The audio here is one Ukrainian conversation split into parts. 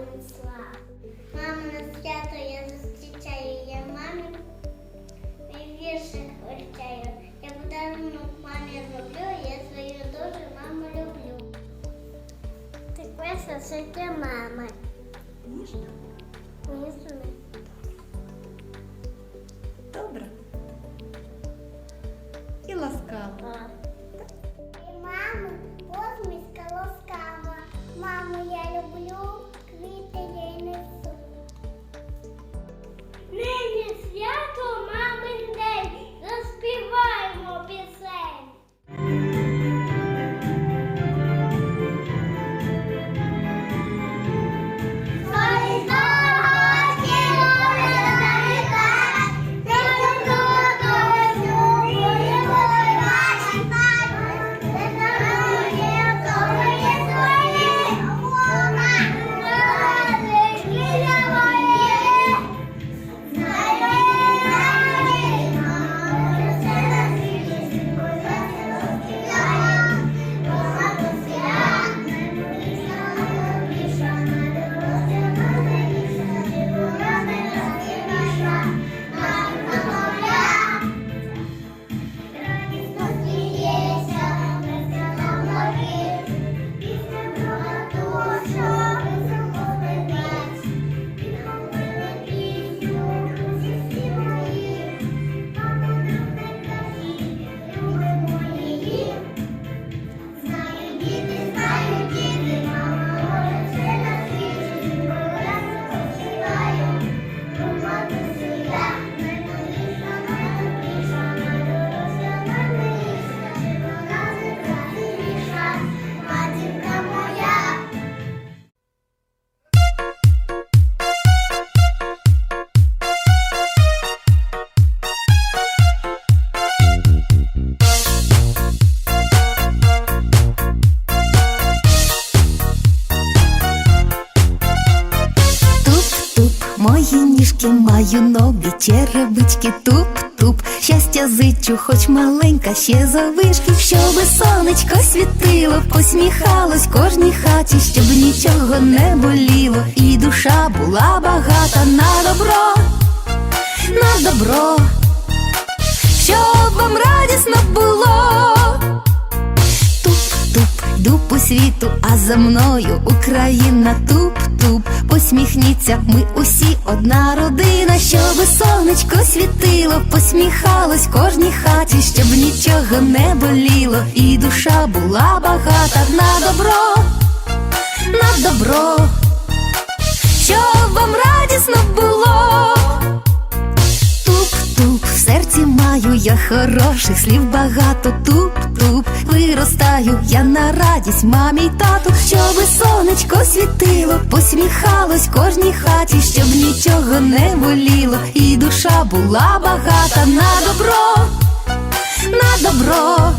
принесла. Мама на свято я зустрічаю, я мамі віршик вивчаю. Я подарунок мамі роблю, я свою дуже маму люблю. Так весело, що мама. Можна? Можна. Добре. І ласкаво. Мої ніжки маю ноги, черевички, туп-туп. Щастя зичу, хоч маленька, ще завишки, щоби сонечко світило, посміхалось кожній хаті, щоб нічого не боліло, і душа була багата на добро, на добро, щоб вам радісно було. Туп-туп, йду по світу, а за мною Україна туп-туп, посміхніться, ми усі одна родина, щоби сонечко світило, посміхалось кожній хаті, щоб нічого не боліло, і душа була багата на добро, на добро, щоб вам радісно було. Серці маю я хороших слів багато. Туп-туп, виростаю я на радість мамі й тату, щоби сонечко світило, посміхалось кожній хаті, щоб нічого не боліло, і душа була багата на добро, на добро,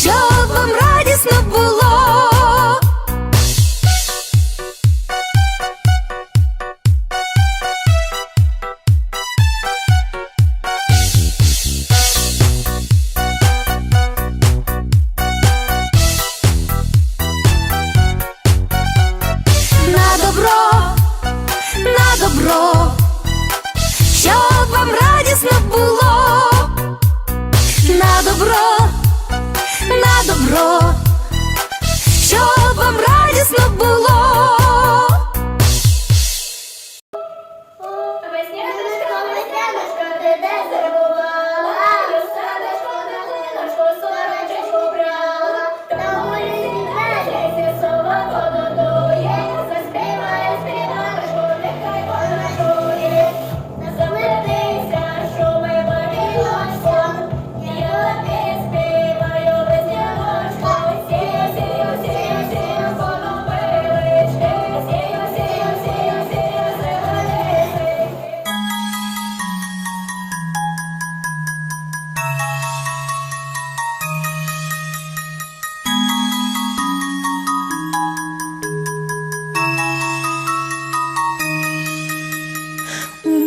щоб